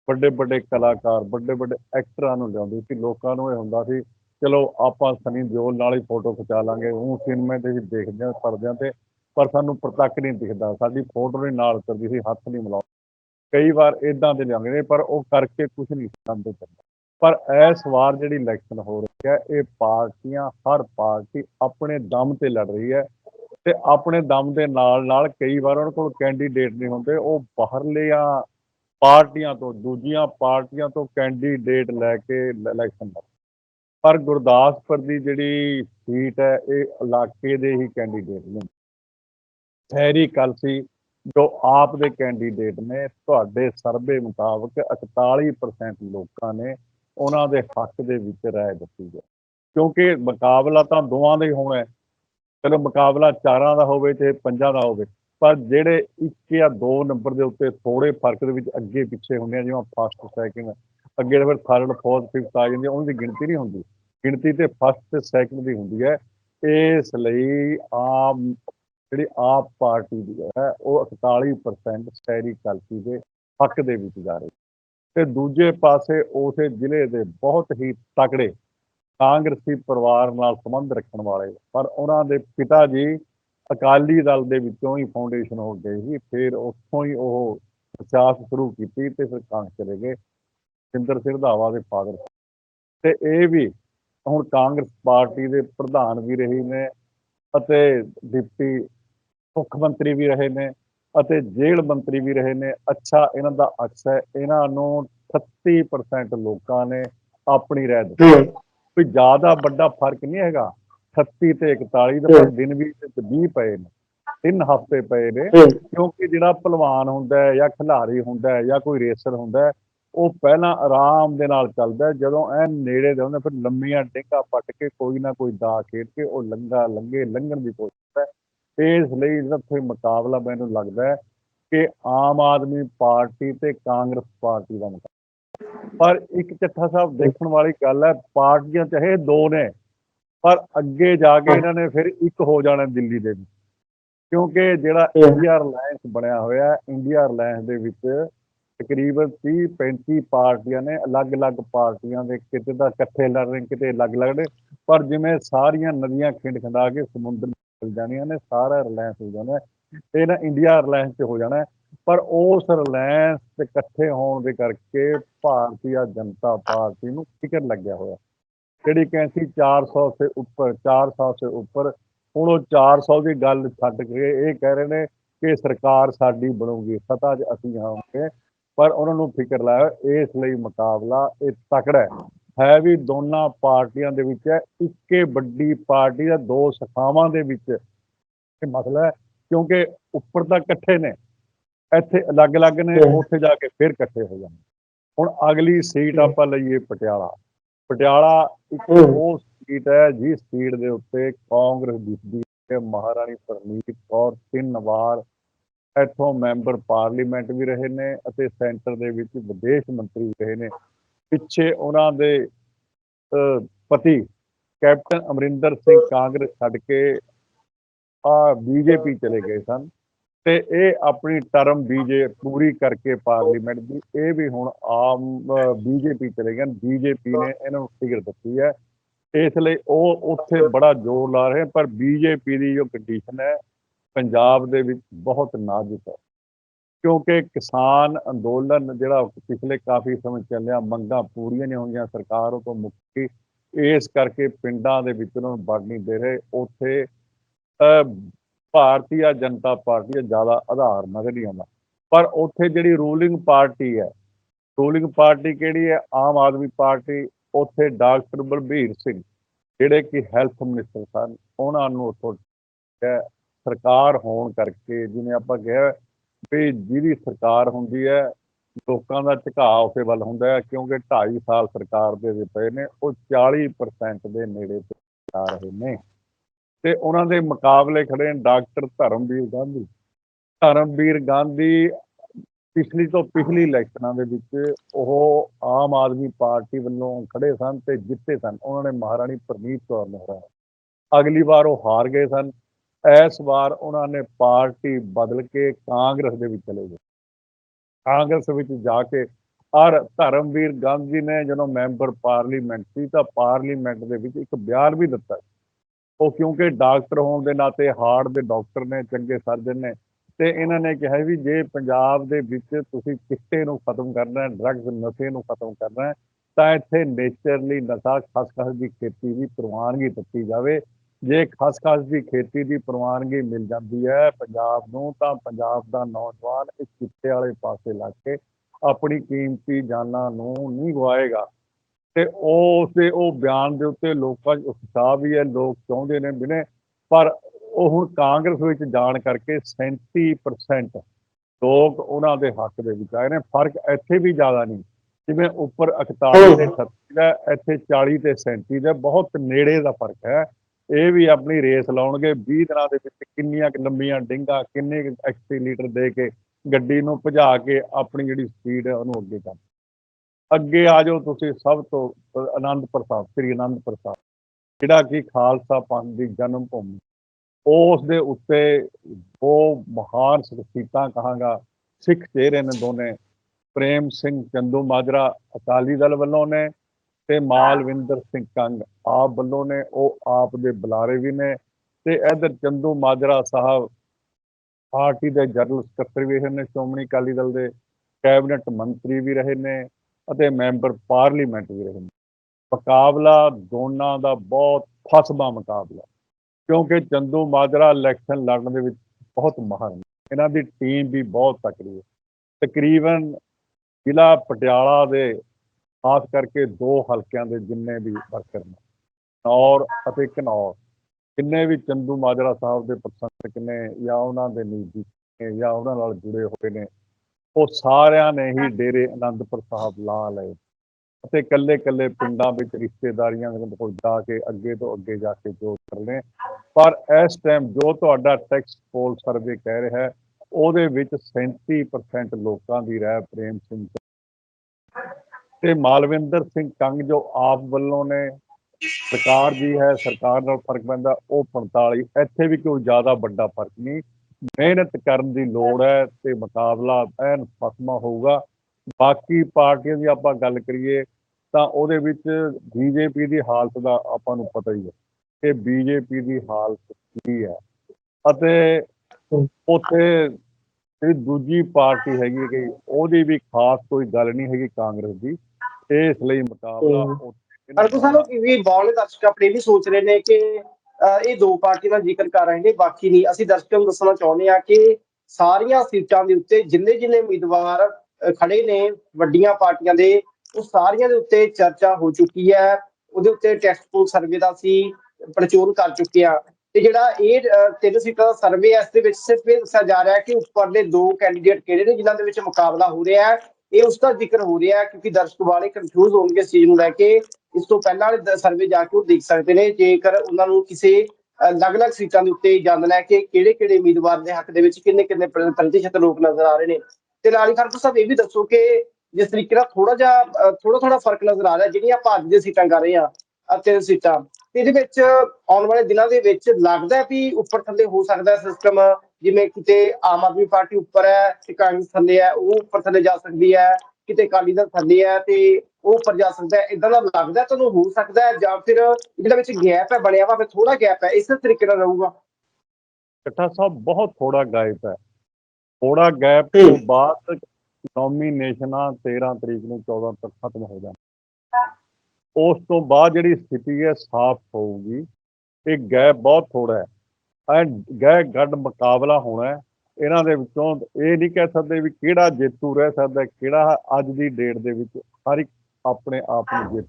ਵੱਡੇ ਵੱਡੇ ਕਲਾਕਾਰ ਵੱਡੇ ਵੱਡੇ ਐਕਟਰਾਂ ਨੂੰ ਲਿਆਉਂਦੀ ਸੀ। ਲੋਕਾਂ ਨੂੰ ਇਹ ਹੁੰਦਾ ਸੀ, ਚਲੋ, ਆਪਾਂ ਸਨੀ ਦਿਓਲ ਨਾਲ ਹੀ ਫੋਟੋ ਖਿਚਾ ਲਾਂਗੇ, ਉਹ ਸਿਨੇਮੇ ਤੇ ਵੀ ਦੇਖਦੇ ਹਾਂ ਪਰਦਿਆਂ ਤੇ ਪਰ ਸਾਨੂੰ ਪ੍ਰਤੱਖ ਨਹੀਂ ਦਿਖਦਾ। ਸਾਡੀ ਫੋਟੋ ਨਹੀਂ ਨਾਲ ਕਰਦੀ ਸੀ, ਹੱਥ ਨਹੀਂ ਮਿਲਾਉਂਦੇ। ਕਈ ਵਾਰ ਇਦਾਂ ਦੇ ਲਿਆਉਂਦੇ ਨੇ, ਪਰ ਉਹ ਕਰਕੇ ਕੁਝ ਨਹੀਂ ਕਰਦੇ ਚੰਗਾ ਪਰ ਇਸ ਵਾਰ ਜਿਹੜੀ ਇਲੈਕਸ਼ਨ ਹੋ ਰਹੀ ਹੈ, ਇਹ ਪਾਰਟੀਆਂ, ਹਰ ਪਾਰਟੀ ਆਪਣੇ ਦਮ ਤੇ ਲੜ ਰਹੀ ਹੈ ਤੇ ਆਪਣੇ ਦਮ ਦੇ ਨਾਲ ਨਾਲ ਕਈ ਵਾਰ ਉਹਨਾਂ ਕੋਲ ਕੈਂਡੀਡੇਟ ਨਹੀਂ ਹੁੰਦੇ, ਉਹ ਬਾਹਰਲੇ ਬਾਹਰਲੀਆਂ ਪਾਰਟੀਆਂ ਤੋਂ, ਦੂਜੀਆਂ ਪਾਰਟੀਆਂ ਤੋਂ ਕੈਂਡੀਡੇਟ ਲੈ ਕੇ ਇਲੈਕਸ਼ਨ ਲੜ। ਪਰ ਗੁਰਦਾਸਪੁਰ ਦੀ ਜਿਹੜੀ ਸੀਟ ਹੈ, ਇਹ ਇਲਾਕੇ ਦੇ ਹੀ ਕੈਂਡੀਡੇਟ ਨੇ। ਹੈਰੀ ਕਲਸੀ ਜੋ ਆਪ ਦੇ ਕੈਂਡੀਡੇਟ ਨੇ, ਤੁਹਾਡੇ ਸਰਵੇ ਮੁਤਾਬਕ 41% ਲੋਕਾਂ ਨੇ ਉਹਨਾਂ ਦੇ ਹੱਕ ਦੇ ਵਿੱਚ ਰਾਏ ਦਿੱਤੀ ਹੈ। ਕਿਉਂਕਿ ਮੁਕਾਬਲਾ ਤਾਂ ਦੋਵਾਂ ਦਾ ਹੀ ਹੋਣਾ ਹੈ। ਚਲੋ ਮੁਕਾਬਲਾ ਚਾਰਾਂ ਦਾ ਹੋਵੇ ਤੇ ਪੰਜਾਂ ਦਾ ਹੋਵੇ। ਪਰ ਜਿਹੜੇ ਇੱਕ ਜਾਂ ਦੋ ਨੰਬਰ ਦੇ ਉੱਤੇ ਥੋੜੇ ਫ਼ਰਕ ਦੇ ਵਿੱਚ ਅੱਗੇ ਪਿੱਛੇ ਹੁੰਦੇ ਆ ਜਿਵੇਂ ਫਸਟ ਸੈਕਿੰਡ ਅੱਗੇ ਤਾਂ ਫਿਰ ਥਰਡ ਫੋਰਥ ਫਿਫਥ ਆ ਜਾਂਦੀ ਹੈ, ਉਹਨਾਂ ਦੀ ਗਿਣਤੀ ਨਹੀਂ ਹੁੰਦੀ। ਗਿਣਤੀ ਤੇ ਫਸਟ ਤੇ ਸੈਕਿੰਡ ਦੀ ਹੁੰਦੀ ਹੈ। ਇਸ ਲਈ ਆਮ ਜਿਹੜੀ ਆਪ ਪਾਰਟੀ ਦੀ ਹੈ ਉਹ 41% ਸ਼ਹਿਰੀ ਕਲਪੀ ਦੇ ਹੱਕ ਦੇ ਵਿੱਚ ਜਾ ਰਹੀ ਤੇ ਦੂਜੇ ਪਾਸੇ ਉਸੇ ਜ਼ਿਲ੍ਹੇ ਦੇ ਬਹੁਤ ਹੀ ਤਕੜੇ ਕਾਂਗਰਸੀ ਪਰਿਵਾਰ ਨਾਲ ਸੰਬੰਧ ਰੱਖਣ ਵਾਲੇ ਪਰ ਉਹਨਾਂ ਦੇ ਪਿਤਾ ਜੀ ਅਕਾਲੀ ਦਲ ਦੇ ਵਿੱਚੋਂ ਹੀ ਫਾਊਂਡੇਸ਼ਨ ਹੋ ਗਈ ਸੀ ਫਿਰ ਉੱਥੋਂ ਹੀ ਉਹ ਸਿਆਸਤ ਸ਼ੁਰੂ ਕੀਤੀ ਤੇ ਫਿਰ ਕਾਂਗਰਸ ਚਲੇ ਗਏ ਸਿੰਦਰ ਸਿਰਧਾਵਾ ਦੇ ਫਾਦਰ ਤੇ ਇਹ ਵੀ ਹੁਣ ਕਾਂਗਰਸ ਪਾਰਟੀ ਦੇ ਪ੍ਰਧਾਨ ਵੀ ਰਹੀ ਨੇ ਅਤੇ ਡਿਪਟੀ ਮੁੱਖ ਮੰਤਰੀ ਵੀ ਰਹੇ ਨੇ ਅਤੇ ਜੇਲ੍ਹ ਮੰਤਰੀ ਵੀ ਰਹੇ ਨੇ। ਅੱਛਾ ਇਹਨਾਂ ਦਾ ਅਕਸ ਹੈ ਇਹਨਾਂ ਨੂੰ 38% ਲੋਕਾਂ ਨੇ ਆਪਣੀ ਰਾਏ ਦਿੱਤੀ। ਕੋਈ ਜ਼ਿਆਦਾ ਵੱਡਾ ਫ਼ਰਕ ਨਹੀਂ ਹੈਗਾ। 38 ਤੇ 41 ਦੇ। ਦਿਨ ਵੀ ਵਿੱਚ 20 ਪਏ ਨੇ ਤਿੰਨ ਹਫ਼ਤੇ ਪਏ ਨੇ। ਕਿਉਂਕਿ ਜਿਹੜਾ ਪਹਿਲਵਾਨ ਹੁੰਦਾ ਹੈ ਜਾਂ ਖਿਡਾਰੀ ਹੁੰਦਾ ਹੈ ਜਾਂ ਕੋਈ ਰੇਸਰ ਹੁੰਦਾ ਹੈ ਉਹ ਪਹਿਲਾਂ ਆਰਾਮ ਦੇ ਨਾਲ ਚੱਲਦਾ ਹੈ। ਜਦੋਂ ਐ ਨੇੜੇ ਦੇ ਹੁੰਦੇ ਫਿਰ ਲੰਮੀਆਂ ਡਿੱਗਾ ਪੱਟ ਕੇ ਕੋਈ ਨਾ ਕੋਈ ਦਾ ਖੇਡ ਕੇ ਉਹ ਲੰਗਾ ਲੰਗੇ ਲੰਘਣ ਦੀ ਕੋਸ਼ਿਸ਼ ਹੈ। ਤੇ ਇਸ ਲਈ ਜਿਹੜਾ ਇੱਥੇ ਮੁਕਾਬਲਾ ਮੈਨੂੰ ਲੱਗਦਾ ਹੈ ਕਿ ਆਮ ਆਦਮੀ ਪਾਰਟੀ ਤੇ ਕਾਂਗਰਸ ਪਾਰਟੀ ਦਾ ਮੁਕਾਬਲਾ। ਪਰ ਇੱਕ ਚੱਠਾ ਸਾਹਿਬ ਦੇਖਣ ਵਾਲੀ ਗੱਲ ਹੈ ਪਾਰਟੀਆਂ ਚਾਹੇ ਦੋ ਨੇ ਪਰ ਅੱਗੇ ਜਾ ਕੇ ਇਹਨਾਂ ਨੇ ਫਿਰ ਇੱਕ ਹੋ ਜਾਣਾ ਦਿੱਲੀ ਦੇ ਵਿੱਚ ਕਿਉਂਕਿ ਜਿਹੜਾ। ਇੰਡੀਆ ਰਿਲਾਇੰਸ ਬਣਿਆ ਹੋਇਆ ਹੈ ਇੰਡੀਆ ਰਿਲਾਇੰਸ ਦੇ ਵਿੱਚ ਤਕਰੀਬਨ 30 35 ਪਾਰਟੀਆਂ ਨੇ ਅਲੱਗ-ਅਲੱਗ ਪਾਰਟੀਆਂ ਦੇ ਕਿਤੇ ਤਾਂ ਇਕੱਠੇ ਲੜ ਰਹੇ ਕਿਤੇ ਅਲੱਗ-ਅਲੱਗ ਨੇ ਪਰ ਜਿਵੇਂ ਸਾਰੀਆਂ ਨਦੀਆਂ ਖਿੰਡ ਖਿੰਡਾ ਕੇ ਸਮੁੰਦਰ ਮਿਲ ਜਾਣੀਆਂ ਨੇ ਸਾਰਾ ਰਿਲਾਇੰਸ ਹੋ ਜਾਣਾ ਹੈ। ਇਹ ਨਾ ਇੰਡੀਆ ਰਿਲਾਇੰਸ 'ਚ ਹੋ ਜਾਣਾ। ਪਰ ਉਸ ਰਿਲਾਇੰਸ ਤੇ ਇਕੱਠੇ ਹੋਣ ਦੇ ਕਰਕੇ ਭਾਰਤੀ ਜਨਤਾ ਪਾਰਟੀ ਨੂੰ ਫਿਕਰ ਲੱਗਿਆ ਹੋਇਆ ਜਿਹੜੀ ਕਹਿੰਦੀ 400 ਸੇ ਉੱਪਰ 400 ਸੇ ਉੱਪਰ ਹੁਣ ਉਹ 400 ਦੀ ਗੱਲ ਛੱਡ ਕੇ ਇਹ ਕਹਿ ਰਹੇ ਨੇ ਕਿ ਸਰਕਾਰ ਸਾਡੀ ਬਣੂਗੀ ਸਤਾ 'ਚ ਅਸੀਂ ਆਵਾਂਗੇ ਪਰ ਉਹਨਾਂ ਨੂੰ ਫਿਕਰ ਲਾਇਆ ਇਸ ਲਈ ਮੁਕਾਬਲਾ ਇਹ ਤਕੜਾ ਹੈ। ਵੀ ਦੋਨਾਂ ਪਾਰਟੀਆਂ ਦੇ ਵਿੱਚ ਹੈ ਇੱਕੇ ਵੱਡੀ ਪਾਰਟੀ ਦਾ ਦੋ ਸ਼ਾਖਾਵਾਂ ਦੇ ਵਿੱਚ ਇਹ ਮਸਲਾ ਹੈ ਕਿਉਂਕਿ ਉੱਪਰ ਤਾਂ ਇਕੱਠੇ ਨੇ ਇੱਥੇ ਅਲੱਗ-ਅਲੱਗ ਨੇ। ਉੱਥੇ ਜਾ ਕੇ ਫਿਰ ਇਕੱਠੇ ਹੋ ਜਾਣਗੇ। ਹੁਣ ਅਗਲੀ ਸੀਟ ਆਪਾਂ ਲਈਏ ਪਟਿਆਲਾ। ਪਟਿਆਲਾ ਇੱਕ। ਉਹ ਸੀਟ ਹੈ ਜਿਸ ਸੀਟ ਦੇ ਉੱਤੇ ਕਾਂਗਰਸ ਜਿੱਤਦੀ ਹੈ ਮਹਾਰਾਣੀ ਪ੍ਰਨੀਤ ਕੌਰ ਤਿੰਨ ਵਾਰ ਇੱਥੋਂ ਮੈਂਬਰ ਪਾਰਲੀਮੈਂਟ ਵੀ ਰਹੇ ਨੇ ਅਤੇ ਸੈਂਟਰ ਦੇ ਵਿੱਚ ਵਿਦੇਸ਼ ਮੰਤਰੀ ਵੀ ਰਹੇ ਨੇ ਪਿੱਛੇ ਉਹਨਾਂ ਦੇ ਪਤੀ ਕੈਪਟਨ ਅਮਰਿੰਦਰ ਸਿੰਘ ਕਾਂਗਰਸ ਛੱਡ ਕੇ ਆ ਬੀਜੇਪੀ ਚਲੇ ਗਏ ਸਨ ਤੇ ਇਹ ਆਪਣੀ ਟਰਮ ਬੀਜੇ ਪੂਰੀ ਕਰਕੇ ਪਾਰਲੀਮੈਂਟ ਦੀ ਇਹ ਵੀ ਹੁਣ ਆਮ ਬੀਜੇਪੀ ਚਲੇ ਗਏ ਬੀਜੇਪੀ ਨੇ ਇਹਨਾਂ ਨੂੰ ਟਿਕਟ ਦਿੱਤੀ ਹੈ। ਇਸ ਲਈ ਉਹ ਉੱਥੇ ਬੜਾ ਜ਼ੋਰ ਲਾ ਰਹੇ ਹਨ, ਪਰ ਬੀਜੇਪੀ ਦੀ ਜੋ ਕੰਡੀਸ਼ਨ ਹੈ ਪੰਜਾਬ ਦੇ ਵਿੱਚ ਬਹੁਤ ਨਾਜ਼ੁਕ ਹੈ। ਕਿਉਂਕਿ ਕਿਸਾਨ ਅੰਦੋਲਨ ਜਿਹੜਾ ਪਿਛਲੇ ਕਾਫੀ ਸਮੇਂ ਚੱਲਿਆ ਮੰਗਾਂ ਪੂਰੀਆਂ ਨਹੀਂ ਹੋਈਆਂ ਸਰਕਾਰ ਉਹ ਤੋਂ ਮੁਕਤੀ ਇਸ ਕਰਕੇ ਪਿੰਡਾਂ ਦੇ ਵਿੱਚ ਉਹਨਾਂ ਨੂੰ ਵੜ ਨਹੀਂ ਦੇ ਰਹੇ। ਉੱਥੇ ਭਾਰਤੀ ਜਨਤਾ ਪਾਰਟੀ ਦਾ ਜ਼ਿਆਦਾ ਆਧਾਰ ਨਜ਼ਰ ਨਹੀਂ ਆਉਂਦਾ। ਪਰ ਉੱਥੇ ਜਿਹੜੀ ਰੂਲਿੰਗ ਪਾਰਟੀ ਹੈ ਰੂਲਿੰਗ ਪਾਰਟੀ ਕਿਹੜੀ ਹੈ ਆਮ ਆਦਮੀ ਪਾਰਟੀ, ਉੱਥੇ ਡਾਕਟਰ ਬਲਬੀਰ ਸਿੰਘ, ਜਿਹੜੇ ਕਿ ਹੈਲਥ ਮਿਨਿਸਟਰ ਸਨ, ਉਹਨਾਂ ਨੂੰ ਉੱਥੋਂ ਸਰਕਾਰ ਹੋਣ ਕਰਕੇ, ਜਿਵੇਂ ਆਪਾਂ ਕਿਹਾ ਵੀ ਜਿਹਦੀ ਸਰਕਾਰ ਹੁੰਦੀ ਹੈ ਲੋਕਾਂ ਦਾ ਝੁਕਾਅ ਉਸੇ ਵੱਲ ਹੁੰਦਾ ਹੈ ਕਿਉਂਕਿ 2.5 ਸਾਲ ਸਰਕਾਰ ਦੇ ਪਏ ਨੇ, ਉਹ 40% ਦੇ ਨੇੜੇ ਤੇ ਆ ਰਹੇ ਨੇ। ਤੇ ਉਹਨਾਂ ਦੇ ਮੁਕਾਬਲੇ ਖੜੇ ਨੇ ਡਾਕਟਰ ਧਰਮਵੀਰ ਗਾਂਧੀ। ਧਰਮਵੀਰ ਗਾਂਧੀ ਪਿਛਲੀ ਤੋਂ ਪਿਛਲੀ ਇਲੈਕਸ਼ਨਾਂ ਦੇ ਵਿੱਚ ਉਹ ਆਮ ਆਦਮੀ ਪਾਰਟੀ ਵੱਲੋਂ ਖੜੇ ਸਨ ਤੇ ਜਿੱਤੇ ਸਨ। ਉਹਨਾਂ ਨੇ ਮਹਾਰਾਣੀ ਪ੍ਰਨੀਤ ਕੌਰ ਨੂੰ ਹਰਾਇਆ। ਅਗਲੀ ਵਾਰ ਉਹ ਹਾਰ ਗਏ ਸਨ। ਇਸ ਵਾਰ ਉਹਨਾਂ ਨੇ ਪਾਰਟੀ ਬਦਲ ਕੇ ਕਾਂਗਰਸ ਦੇ ਵਿੱਚ ਚਲੇ ਗਏ। ਕਾਂਗਰਸ ਵਿੱਚ ਜਾ ਕੇ ਔਰ ਧਰਮਵੀਰ ਗਾਂਧੀ ਨੇ ਜਦੋਂ ਮੈਂਬਰ ਪਾਰਲੀਮੈਂਟ ਸੀ ਤਾਂ ਪਾਰਲੀਮੈਂਟ ਦੇ ਵਿੱਚ ਇੱਕ ਬਿਆਨ ਵੀ ਦਿੱਤਾ ਉਹ ਕਿਉਂਕਿ ਡਾਕਟਰ ਹੋਣ ਦੇ ਨਾਤੇ ਹਾਰਟ ਦੇ ਡਾਕਟਰ ਨੇ, ਚੰਗੇ ਸਰਜਨ ਨੇ ਤੇ ਇਹਨਾਂ ਨੇ ਕਿਹਾ ਵੀ ਜੇ ਪੰਜਾਬ ਦੇ ਵਿੱਚ ਤੁਸੀਂ ਚਿੱਟੇ ਨੂੰ ਖਤਮ ਕਰਨਾ ਹੈ ਡਰੱਗਸ ਨਸ਼ੇ ਨੂੰ ਖਤਮ ਕਰਨਾ ਹੈ ਤਾਂ ਇੱਥੇ ਨੇਚਰਲੀ ਨਸ਼ਾ ਖਸਖਸ ਦੀ ਖੇਤੀ ਦੀ ਪ੍ਰਵਾਨਗੀ ਦਿੱਤੀ ਜਾਵੇ। ਜੇ ਖਸਖਸ ਦੀ ਖੇਤੀ ਦੀ ਪ੍ਰਵਾਨਗੀ ਮਿਲ ਜਾਂਦੀ ਹੈ ਪੰਜਾਬ ਨੂੰ, ਤਾਂ ਪੰਜਾਬ ਦਾ ਨੌਜਵਾਨ ਇਸ ਚਿੱਟੇ ਵਾਲੇ ਪਾਸੇ ਲੱਗ ਕੇ ਆਪਣੀ ਕੀਮਤੀ ਜਾਨਾਂ ਨੂੰ ਨਹੀਂ ਗਵਾਏਗਾ। ਤੇ ਉਹ ਉਸਦੇ ਉਹ ਬਿਆਨ ਦੇ ਉੱਤੇ ਲੋਕਾਂ 'ਚ ਉਤਸ਼ਾਹ ਵੀ ਹੈ ਲੋਕ ਚਾਹੁੰਦੇ ਨੇ ਬਿਨੇ ਪਰ ਉਹ ਹੁਣ ਕਾਂਗਰਸ ਵਿੱਚ ਜਾਣ ਕਰਕੇ 37% ਲੋਕ ਉਹਨਾਂ ਦੇ ਹੱਕ ਦੇ ਵਿੱਚ ਆਏ ਨੇ ਫ਼ਰਕ ਇੱਥੇ ਵੀ ਜ਼ਿਆਦਾ ਨਹੀਂ ਜਿਵੇਂ ਉੱਪਰ 41 ਤੇ 38 ਦਾ ਇੱਥੇ 40 ਤੇ 37 ਦਾ ਬਹੁਤ ਨੇੜੇ ਦਾ ਫ਼ਰਕ ਹੈ। ਇਹ ਵੀ ਆਪਣੀ ਰੇਸ ਲਾਉਣਗੇ 20 ਦਿਨਾਂ ਦੇ ਵਿੱਚ ਕਿੰਨੀਆਂ ਲੰਬੀਆਂ ਡਿੰਗਾ ਕਿੰਨੇ ਐਕਸੀਲੀਟਰ ਦੇ ਕੇ ਗੱਡੀ ਨੂੰ ਭਜਾ ਕੇ ਆਪਣੀ ਜਿਹੜੀ ਸਪੀਡ ਹੈ ਉਹਨੂੰ ਅੱਗੇ ਕਰ ਅੱਗੇ ਆ ਜਾਓ ਤੁਸੀਂ ਸਭ ਤੋਂ ਆਨੰਦ ਪ੍ਰਸਾਦ, ਸ੍ਰੀ ਆਨੰਦ ਪ੍ਰਸਾਦ। ਜਿਹੜਾ ਕਿ ਖਾਲਸਾ ਪੰਥ ਦੀ ਜਨਮ ਭੂਮੀ। ਉਸ ਦੇ ਉੱਤੇ ਉਹ ਮਹਾਨ ਸ਼ਖਸੀਅਤਾਂ ਕਹਾਂਗਾ। ਸਿੱਖ ਚਿਹਰੇ ਨੇ ਦੋਨੇ, ਪ੍ਰੇਮ ਸਿੰਘ ਚੰਦੂ ਮਾਜਰਾ ਅਕਾਲੀ ਦਲ ਵੱਲੋਂ ਨੇ ਤੇ ਮਾਲਵਿੰਦਰ ਸਿੰਘ ਕੰਗ ਆਪ ਵੱਲੋਂ ਨੇ, ਉਹ ਆਪ ਦੇ ਬੁਲਾਰੇ ਵੀ ਨੇ ਤੇ ਇਧਰ ਚੰਦੂ ਮਾਜਰਾ ਸਾਹਿਬ ਪਾਰਟੀ ਦੇ ਜਨਰਲ ਸਕੱਤਰ ਵੀ ਰਹੇ ਨੇ, ਸ਼੍ਰੋਮਣੀ ਅਕਾਲੀ ਦਲ ਦੇ ਕੈਬਨਿਟ ਮੰਤਰੀ ਵੀ ਰਹੇ ਨੇ। ਅਤੇ ਮੈਂਬਰ ਪਾਰਲੀਮੈਂਟ ਵੀ ਰਹੇ ਨੇ। ਮੁਕਾਬਲਾ ਦੋਨਾਂ ਦਾ ਬਹੁਤ ਫਸਵਾ ਮੁਕਾਬਲਾ, ਕਿਉਂਕਿ ਚੰਦੂ ਮਾਜਰਾ ਇਲੈਕਸ਼ਨ ਲੜਨ ਦੇ ਵਿੱਚ ਬਹੁਤ ਮਾਹਰ ਨੇ। ਇਹਨਾਂ ਦੀ ਟੀਮ ਵੀ ਬਹੁਤ ਤਕੜੀ ਹੈ। ਤਕਰੀਬਨ ਜ਼ਿਲ੍ਹਾ ਪਟਿਆਲਾ ਦੇ, ਖਾਸ ਕਰਕੇ ਦੋ ਹਲਕਿਆਂ ਦੇ ਜਿੰਨੇ ਵੀ ਵਰਕਰ ਨੇ, ਨੌਰ ਅਤੇ ਘਨੌਰ ਕਿੰਨੇ ਵੀ ਚੰਦੂ ਮਾਜਰਾ ਸਾਹਿਬ ਦੇ ਪ੍ਰਸ਼ੰਸਕ ਨੇ ਜਾਂ ਉਹਨਾਂ ਦੇ ਨਜ਼ਦੀਕ ਨੇ ਜਾਂ ਉਹਨਾਂ ਨਾਲ ਜੁੜੇ ਹੋਏ ਨੇ ਉਹ ਸਾਰਿਆਂ ਨੇ ਹੀ ਡੇਰੇ ਆਨੰਦਪੁਰ ਸਾਹਿਬ ਲਾ ਲਏ। ਅਤੇ ਕੱਲੇ ਕੱਲੇ ਪਿੰਡਾਂ ਵਿੱਚ ਰਿਸ਼ਤੇਦਾਰੀਆਂ ਦੇ ਕੋਲ ਜਾ ਕੇ ਅੱਗੇ ਤੋਂ ਅੱਗੇ ਜਾ ਕੇ ਜੋ ਕਰਨੇ ਪਰ ਇਸ ਟਾਈਮ ਜੋ ਤੁਹਾਡਾ ਟੈਕਸ ਪੋਲ ਸਰਵੇ ਕਹਿ ਰਿਹਾ ਹੈ ਉਹਦੇ ਵਿੱਚ 37% ਲੋਕਾਂ ਦੀ ਰਾਏ ਪ੍ਰੇਮ ਸਿੰਘ ਤੇ। ਮਾਲਵਿੰਦਰ ਸਿੰਘ ਕੰਗ ਜੋ ਆਪ ਵੱਲੋਂ ਨੇ ਸਰਕਾਰ ਦੀ ਹੈ ਸਰਕਾਰ ਨਾਲ ਫ਼ਰਕ ਪੈਂਦਾ ਉਹ 45 ਇੱਥੇ ਵੀ ਕੋਈ ਜ਼ਿਆਦਾ ਵੱਡਾ ਫ਼ਰਕ ਨਹੀਂ। ਮਿਹਨਤ ਕਰਨ ਦੀ ਲੋੜ ਹੈ ਤੇ ਮੁਕਾਬਲਾ ਐਨ ਫਸਮਾ ਹੋਊਗਾ। ਬਾਕੀ ਪਾਰਟੀਆਂ ਦੀ ਆਪਾਂ ਗੱਲ ਕਰੀਏ ਤਾਂ ਉਹਦੇ ਵਿੱਚ ਬੀਜੇਪੀ ਦੀ ਹਾਲਤ ਦਾ ਆਪਾਂ ਨੂੰ ਪਤਾ ਹੀ ਹੈ ਕਿ ਬੀਜੇਪੀ ਦੀ ਹਾਲਤ ਕੀ ਹੈ। ਅਤੇ ਉੱਥੇ ਜਿਹੜੀ ਦੂਜੀ ਪਾਰਟੀ ਹੈਗੀ ਕਿ ਉਹਦੀ ਵੀ ਖਾਸ ਕੋਈ ਗੱਲ ਨਹੀਂ ਹੈਗੀ ਕਾਂਗਰਸ ਦੀ ਇਸ ਲਈ ਮੁਕਾਬਲਾ। ਉੱਥੇ ਪਰ ਤੁਸੀਂ ਸਾਨੂੰ ਵੀ ਬਾਹਰਲੇ ਦਰਸ਼ਕ ਆਪਣੇ ਵੀ ਸੋਚ ਰਹੇ ਨੇ ਕਿ ਇਹ ਦੋ ਪਾਰਟੀਆਂ ਦਾ ਜ਼ਿਕਰ ਕਰ ਰਹੇ ਨੇ, ਬਾਕੀ ਨਹੀਂ। ਅਸੀਂ ਦਰਸ਼ਕਾਂ ਨੂੰ ਦੱਸਣਾ ਚਾਹੁੰਦੇ ਆ ਕਿ ਸਾਰੀਆਂ ਸੀਟਾਂ ਦੇ ਉੱਤੇ ਜਿੰਨੇ ਜਿੰਨੇ ਉਮੀਦਵਾਰ ਖੜੇ ਨੇ ਵੱਡੀਆਂ ਪਾਰਟੀਆਂ ਦੇ, ਉਹ ਸਾਰੀਆਂ ਦੇ ਉੱਤੇ ਚਰਚਾ ਹੋ ਚੁੱਕੀ ਹੈ। ਉਹਦੇ ਉੱਤੇ ਟੈਕਸਟ ਪੋਲ ਸਰਵੇ ਦਾ ਅਸੀਂ ਪ੍ਰਚੋਰ ਕਰ ਚੁੱਕੇ ਆ ਤੇ ਜਿਹੜਾ ਇਹ ਤਿੰਨ ਸੀਟਾਂ ਦਾ ਸਰਵੇ ਹੈ, ਇਸ ਦੇ ਵਿੱਚ ਸਿਰਫ ਇਹ ਦੱਸਿਆ ਜਾ ਰਿਹਾ ਹੈ ਕਿ ਉੱਪਰਲੇ ਦੋ ਕੈਂਡੀਡੇਟ ਕਿਹੜੇ ਨੇ ਜਿਨ੍ਹਾਂ ਦੇ ਵਿੱਚ ਮੁਕਾਬਲਾ ਹੋ ਰਿਹਾ ਹੈ। ਇਹ ਉਸ ਦਾ ਜ਼ਿਕਰ ਹੋ ਰਿਹਾ ਹੈ ਕਿਉਂਕਿ ਦਰਸ਼ਕ ਵਾਲੇ ਕਨਫਿਊਜ਼ ਹੋਣਗੇ ਇਸ ਚੀਜ਼ ਨੂੰ ਲੈ ਕੇ। ਇਸ ਤੋਂ ਪਹਿਲਾਂ ਵਾਲੇ ਸਰਵੇ ਜਾ ਕੇ ਉਹ ਦੇਖ ਸਕਦੇ ਨੇ, ਜੇਕਰ ਉਹਨਾਂ ਨੂੰ ਕਿਸੇ ਅਲੱਗ-ਅਲੱਗ ਸੀਟਾਂ ਦੇ ਉੱਤੇ ਜਾਣਨਾ ਹੈ ਕਿ ਕਿਹੜੇ-ਕਿਹੜੇ ਉਮੀਦਵਾਰ ਦੇ ਹੱਕ ਦੇ ਵਿੱਚ ਕਿੰਨੇ-ਕਿੰਨੇ ਪ੍ਰਤੀਸ਼ਤ ਲੋਕ ਨਜ਼ਰ ਆ ਰਹੇ ਨੇ। ਤੇ ਨਾਲ ਹੀ ਖਾਲਸਾ ਸਾਹਿਬ, ਇਹ ਵੀ ਦੱਸੋ ਕਿ ਜਿਸ ਤਰੀਕੇ ਨਾਲ ਥੋੜਾ ਜਿਹਾ ਥੋੜਾ-ਥੋੜਾ ਫ਼ਰਕ ਨਜ਼ਰ ਆ ਰਿਹਾ, ਜਿਹੜੀਆਂ ਭਾਰਤ ਦੀਆਂ ਸੀਟਾਂ ਕਰ ਰਹੇ ਆ ਅਤੇ ਸੀਟਾਂ। ਤੇ ਇਹਦੇ ਵਿੱਚ ਆਉਣ ਵਾਲੇ ਦਿਨਾਂ ਦੇ ਵਿੱਚ ਲੱਗਦਾ ਵੀ ਉੱਪਰ ਥੱਲੇ ਹੋ ਸਕਦਾ ਸਿਸਟਮ ਜਿਵੇਂ ਕਿਤੇ ਆਮ ਆਦਮੀ ਪਾਰਟੀ ਉੱਪਰ ਹੈ, ਤੇ ਕਾਂਗਰਸ ਥੱਲੇ ਹੈ, ਉਹ ਉੱਪਰ ਥੱਲੇ ਜਾ ਸਕਦੀ ਹੈ, ਕਿਤੇ ਅਕਾਲੀ ਦਲ ਥੱਲੇ ਹੈ, ਤੇ ਉਹ ਉੱਪਰ ਜਾ ਸਕਦਾ ਹੈ ਇਦਾਂ ਦਾ ਲੱਗਦਾ ਤੁਹਾਨੂੰ ਹੋ ਸਕਦਾ ਹੈ ਜਾਂ ਫਿਰ ਜਿਹੜਾ ਵਿੱਚ ਗੈਪ ਹੈ ਬਣਿਆ ਵਾ ਫਿਰ ਥੋੜਾ ਗੈਪ ਹੈ ਇਸੇ ਤਰੀਕੇ ਨਾਲ ਰਹੂਗਾ। ਇਕੱਠਾ ਸਾਹਿਬ ਬਹੁਤ ਥੋੜਾ ਗੈਪ ਹੈ। ਥੋੜਾ ਗੈਪ ਤੋਂ। ਬਾਅਦ ਨੋਮੀਨੇਸ਼ਨਾਂ 13 ਤਰੀਕ ਨੂੰ 14 ਤੱਕ ਖਤਮ ਹੋ ਜਾਣ। ਉਸ ਤੋਂ ਬਾਅਦ ਜਿਹੜੀ ਸਥਿਤੀ ਹੈ ਸਾਫ਼ ਹੋਊਗੀ। ਇਹ ਗੈਪ ਬਹੁਤ ਥੋੜਾ ਹੈ। ਐ ਗੈ ਗੱਡ ਮੁਕਾਬਲਾ ਹੋਣਾ ਹੈ। ਇਹਨਾਂ ਦੇ ਵਿੱਚੋਂ ਇਹ ਨਹੀਂ ਕਹਿ ਸਕਦੇ ਵੀ ਕਿਹੜਾ ਜੇਤੂ ਰਹਿ ਸਕਦਾ ਹੈ, ਕਿਹੜਾ ਅੱਜ ਦੀ ਡੇਟ ਦੇ ਵਿੱਚ ਹਰ ਇੱਕ ਆਪਣੇ ਆਪ ਨੂੰ ਜਿੱਤ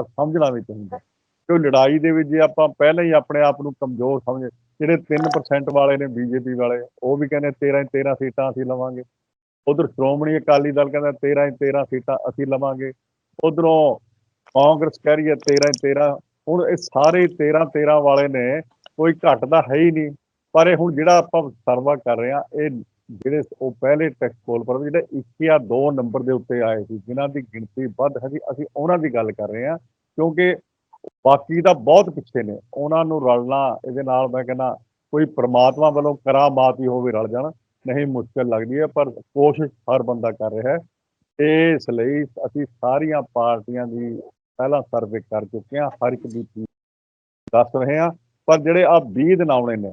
ਸਮਝਣਾ ਵੀ ਚਾਹੀਦਾ ਕਿਉਂ ਲੜਾਈ ਦੇ ਵਿੱਚ ਜੇ ਆਪਾਂ ਪਹਿਲਾਂ ਹੀ ਆਪਣੇ ਆਪ ਨੂੰ ਕਮਜ਼ੋਰ ਸਮਝ, ਜਿਹੜੇ 3% ਵਾਲੇ ਨੇ ਬੀਜੇਪੀ ਵਾਲੇ, ਉਹ ਵੀ ਕਹਿੰਦੇ 13 ਹੀ 13 ਸੀਟਾਂ ਅਸੀਂ ਲਵਾਂਗੇ। ਉਧਰ ਸ਼੍ਰੋਮਣੀ ਅਕਾਲੀ ਦਲ ਕਹਿੰਦਾ 13 ਹੀ 13 ਸੀਟਾਂ ਅਸੀਂ ਲਵਾਂਗੇ। ਉਧਰੋਂ ਕਾਂਗਰਸ ਕਹਿ ਰਹੀ ਹੈ 13 ਹੀ 13 ਹੁਣ ਇਹ ਸਾਰੇ 13 13 ਵਾਲੇ ਨੇ, ਕੋਈ ਘੱਟ ਤਾਂ ਹੈ ਹੀ ਨਹੀਂ। ਪਰ ਇਹ ਹੁਣ ਜਿਹੜਾ ਆਪਾਂ ਸਰਵਾ ਕਰ ਰਹੇ ਆ ਇਹ ਜਿਹੜੇ ਉਹ ਪਹਿਲੇ ਟੈਕਸ ਪੋਲ ਪਰ ਜਿਹੜੇ 1 ਜਾਂ 2 ਨੰਬਰ ਦੇ ਉੱਤੇ ਆਏ ਸੀ, ਜਿਨ੍ਹਾਂ ਦੀ ਗਿਣਤੀ ਵੱਧ ਹੈਗੀ ਅਸੀਂ ਉਹਨਾਂ ਦੀ ਗੱਲ ਕਰ ਰਹੇ ਹਾਂ, ਕਿਉਂਕਿ ਬਾਕੀ ਤਾਂ ਬਹੁਤ ਪਿੱਛੇ ਨੇ, ਉਹਨਾਂ ਨੂੰ ਰਲਣਾ, ਇਹਦੇ ਨਾਲ ਮੈਂ ਕਹਿੰਦਾ ਕੋਈ ਪ੍ਰਮਾਤਮਾ ਵੱਲੋਂ ਕਰਾਮਾਤ ਹੀ ਹੋਵੇ ਰਲ ਜਾਣ, ਨਹੀਂ ਮੁਸ਼ਕਲ ਲੱਗਦੀ ਹੈ, ਪਰ ਕੋਸ਼ਿਸ਼ ਹਰ ਬੰਦਾ ਕਰ ਰਿਹਾ ਹੈ। ਇਸ ਲਈ ਅਸੀਂ ਸਾਰੀਆਂ ਪਾਰਟੀਆਂ ਦੀ ਪਹਿਲਾਂ ਸਰਵੇ ਕਰ ਚੁੱਕੇ ਹਾਂ, ਹਰ ਇੱਕ ਦੀ ਚੀਜ਼ ਦੱਸ ਰਹੇ ਹਾਂ, ਪਰ ਜਿਹੜੇ ਆ 20 ਦਿਨ ਆਉਣੇ ਨੇ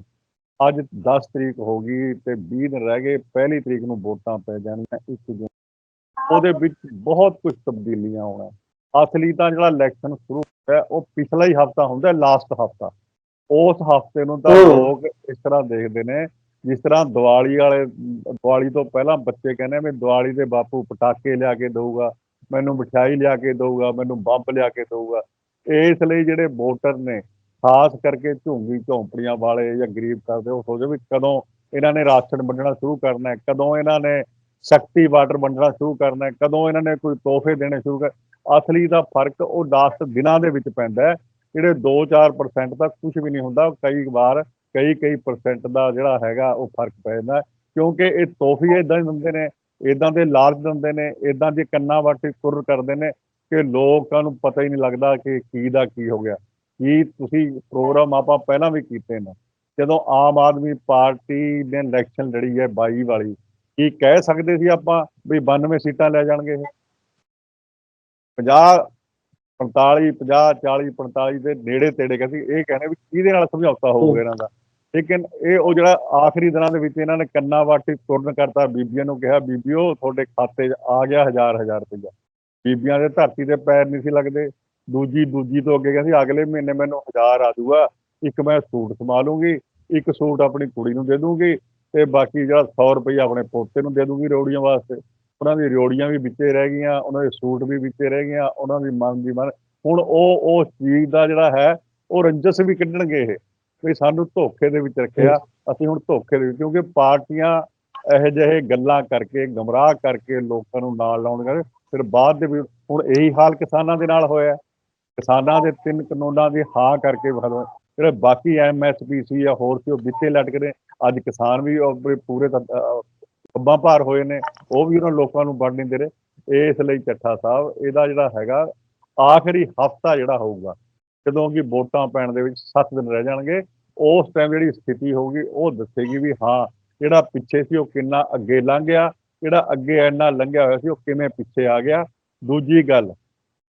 ਅੱਜ 10 ਤਰੀਕ ਹੋ ਗਈ ਤੇ 20 ਦਿਨ ਰਹਿ ਗਏ ਪਹਿਲੀ ਤਰੀਕ ਨੂੰ ਵੋਟਾਂ ਪੈ ਜਾਣੀਆਂ 1 ਜੂਨ ਉਹਦੇ ਵਿੱਚ ਬਹੁਤ ਕੁਝ ਤਬਦੀਲੀਆਂ ਆਉਣਾ ਅਸਲੀ ਤਾਂ ਜਿਹੜਾ ਇਲੈਕਸ਼ਨ ਸ਼ੁਰੂ ਹੈ ਉਹ ਪਿਛਲਾ ਹੀ ਹਫਤਾ ਹੁੰਦਾ ਲਾਸਟ ਹਫਤਾ। ਉਸ ਹਫ਼ਤੇ ਨੂੰ ਤਾਂ। ਲੋਕ ਇਸ ਤਰ੍ਹਾਂ ਦੇਖਦੇ ਨੇ ਜਿਸ ਤਰ੍ਹਾਂ ਦੀਵਾਲੀ ਵਾਲੇ ਦੀਵਾਲੀ ਤੋਂ ਪਹਿਲਾਂ ਬੱਚੇ ਕਹਿੰਦੇ ਵੀ ਦੀਵਾਲੀ ਦੇ ਬਾਪੂ ਪਟਾਕੇ ਲਿਆ ਕੇ ਦਊਗਾ ਮੈਨੂੰ ਮਠਿਆਈ ਲਿਆ ਕੇ ਦਊਗਾ ਮੈਨੂੰ ਬੰਬ ਲਿਆ ਕੇ ਦਊਗਾ। ਇਸ ਲਈ ਜਿਹੜੇ ਵੋਟਰ ਨੇ ਖਾਸ ਕਰਕੇ ਝੁੰਗੀ ਝੌਂਪੜੀਆਂ ਵਾਲੇ ਜਾਂ ਗਰੀਬ ਕਰਦੇ ਉਹ ਸੋਚਦੇ ਵੀ ਕਦੋਂ ਇਹਨਾਂ ਨੇ ਰਾਸ਼ਨ ਵੰਡਣਾ ਸ਼ੁਰੂ ਕਰਨਾ ਹੈ, ਕਦੋਂ ਇਹਨਾਂ ਨੇ ਸ਼ਕਤੀ ਵਾਟਰ ਵੰਡਣਾ ਸ਼ੁਰੂ ਕਰਨਾ ਹੈ, ਕਦੋਂ ਇਹਨਾਂ ਨੇ ਕੋਈ ਤੋਹਫੇ ਦੇਣੇ ਸ਼ੁਰੂ ਕਰ, ਅਸਲੀ ਦਾ ਫ਼ਰਕ ਉਹ 10 ਦਿਨਾਂ ਦੇ ਵਿੱਚ ਪੈਂਦਾ ਹੈ, ਜਿਹੜੇ 2-4% ਦਾ ਕੁਝ ਵੀ ਨਹੀਂ ਹੁੰਦਾ, ਕਈ ਵਾਰ ਕਈ ਕਈ ਪਰਸੈਂਟ ਦਾ ਜਿਹੜਾ ਹੈਗਾ ਉਹ ਫ਼ਰਕ ਪੈ ਜਾਂਦਾ ਕਿਉਂਕਿ ਇਹ ਤੋਹਫੇ ਇਦਾਂ ਹੀ ਦਿੰਦੇ ਨੇ ਇਦਾਂ ਦੇ ਲਾਲਚ ਦਿੰਦੇ ਨੇ ਇਦਾਂ ਦੇ ਕੰਨਾਂ ਵਾਟੇ ਕੁਰ ਕਰਦੇ ਨੇ ਕਿ ਲੋਕਾਂ ਨੂੰ ਪਤਾ ਹੀ ਨਹੀਂ ਲੱਗਦਾ ਕਿ ਕੀ ਦਾ ਕੀ ਹੋ ਗਿਆ। ਕੀ ਤੁਸੀਂ ਪ੍ਰੋਗਰਾਮ ਆਪਾਂ ਪਹਿਲਾਂ ਵੀ ਕੀਤੇ ਨੇ? ਜਦੋਂ ਆਮ ਆਦਮੀ ਪਾਰਟੀ ਨੇ ਇਲੈਕਸ਼ਨ ਲੜੀ ਹੈ 22 ਵਾਲੀ, ਕੀ ਕਹਿ ਸਕਦੇ ਸੀ ਆਪਾਂ ਵੀ 92 ਸੀਟਾਂ ਲੈ ਜਾਣਗੇ ਇਹ? 50 45 50 40 45 ਦੇ ਨੇੜੇ ਤੇੜੇ ਕਹਿੰਦੇ ਇਹ ਕਹਿੰਦੇ ਵੀ ਕਿਹਦੇ ਨਾਲ ਸਮਝੌਤਾ ਹੋਊਗਾ ਇਹਨਾਂ ਦਾ? ਲੇਕਿਨ ਇਹ ਉਹ ਜਿਹੜਾ ਆਖਰੀ ਦਿਨਾਂ ਦੇ ਵਿੱਚ ਇਹਨਾਂ ਨੇ ਕੰਨਾਂ ਵਾਟੀ ਤੁਰਨ ਕਰਤਾ, ਬੀਬੀਆਂ ਨੂੰ ਕਿਹਾ, ਬੀਬੀਓ, ਤੁਹਾਡੇ ਖਾਤੇ 'ਚ ਆ ਗਿਆ ਹਜ਼ਾਰ ਹਜ਼ਾਰ ਰੁਪਇਆ ਬੀਬੀਆਂ ਦੇ ਧਰਤੀ ਤੇ ਪੈਰ ਨਹੀਂ ਸੀ ਲੱਗਦੇ। ਦੂਜੀ ਦੂਜੀ ਤੋਂ ਅੱਗੇ ਕਹਿੰਦੀ ਅਗਲੇ ਮਹੀਨੇ ਮੈਨੂੰ ਹਜ਼ਾਰ ਆ ਜਾਊਗਾ, ਇੱਕ ਮੈਂ ਸੂਟ ਸਮਾ ਲੂੰਗੀ ਇੱਕ ਸੂਟ ਆਪਣੀ ਕੁੜੀ ਨੂੰ ਦੇ ਦੂੰਗੀ ਤੇ ਬਾਕੀ ਜਿਹੜਾ 100 ਰੁਪਏ ਆਪਣੇ ਪੋਤੇ ਨੂੰ ਦੇ ਦੂੰਗੀ ਰੋੜੀਆਂ ਵਾਸਤੇ। ਉਹਨਾਂ ਦੀ ਰੋੜੀਆਂ ਵੀ ਵਿੱਚੇ ਰਹਿ ਗਈਆਂ, ਉਹਨਾਂ ਦੇ ਸੂਟ ਵੀ ਵਿੱਚੇ ਰਹਿ ਗਈਆਂ, ਉਹਨਾਂ ਦੀ ਮਨ ਦੀ ਮਨ। ਹੁਣ ਉਹ ਉਸ ਚੀਜ਼ ਦਾ ਜਿਹੜਾ ਹੈ, ਉਹ ਰੰਜਸ ਵੀ ਕੱਢਣਗੇ ਇਹ, ਵੀ ਸਾਨੂੰ ਧੋਖੇ ਦੇ ਵਿੱਚ ਰੱਖਿਆ, ਅਸੀਂ ਹੁਣ ਧੋਖੇ ਦੇ ਵਿੱਚ, ਕਿਉਂਕਿ ਪਾਰਟੀਆਂ ਇਹੋ ਜਿਹੇ ਗੱਲਾਂ ਕਰਕੇ, ਗਮਰਾਹ ਕਰਕੇ ਲੋਕਾਂ ਨੂੰ ਨਾਲ ਲਾਉਣ ਕਰਕੇ ਫਿਰ ਬਾਅਦ ਦੇ ਹੁਣ ਇਹੀ ਹਾਲ ਕਿਸਾਨਾਂ ਦੇ ਨਾਲ ਹੋਇਆ। ਕਿਸਾਨਾਂ ਦੇ ਤਿੰਨ ਕਾਨੂੰਨਾਂ ਦੀ ਹਾਂ ਕਰਕੇ ਜਿਹੜੇ ਬਾਕੀ ਐਮਐਸਪੀਸੀ ਜਾਂ ਹੋਰ ਸੀ, ਉਹ ਵਿੱਚੇ ਰਹੇ। ਅੱਜ ਕਿਸਾਨ ਵੀ ਪੂਰੇ ਕੱਬਾਂ ਭਾਰ ਹੋਏ ਨੇ। ਉਹ ਵੀ ਉਹਨਾਂ ਲੋਕਾਂ ਨੂੰ ਵੰਡ ਨਹੀਂ ਦੇ ਰਹੇ। ਇਸ ਲਈ ਚੱਠਾ ਸਾਹਿਬ, ਇਹਦਾ ਜਿਹੜਾ ਹੈਗਾ, ਆਖਰੀ ਹਫਤਾ ਜਿਹੜਾ ਹੋਊਗਾ, ਜਦੋਂ ਕਿ ਵੋਟਾਂ ਪੈਣ ਦੇ ਵਿੱਚ 7 ਦਿਨ ਰਹਿ ਜਾਣਗੇ, ਉਸ ਟਾਈਮ ਜਿਹੜੀ ਸਥਿਤੀ ਹੋਊਗੀ, ਉਹ ਦੱਸੇਗੀ ਵੀ ਹਾਂ, ਜਿਹੜਾ ਪਿੱਛੇ ਸੀ ਉਹ ਕਿੰਨਾ ਅੱਗੇ ਲੰਘ ਗਿਆ, ਜਿਹੜਾ ਅੱਗੇ ਇੰਨਾ ਲੰਘਿਆ ਹੋਇਆ ਸੀ, ਉਹ ਕਿਵੇਂ ਪਿੱਛੇ ਆ ਗਿਆ। ਦੂਜੀ ਗੱਲ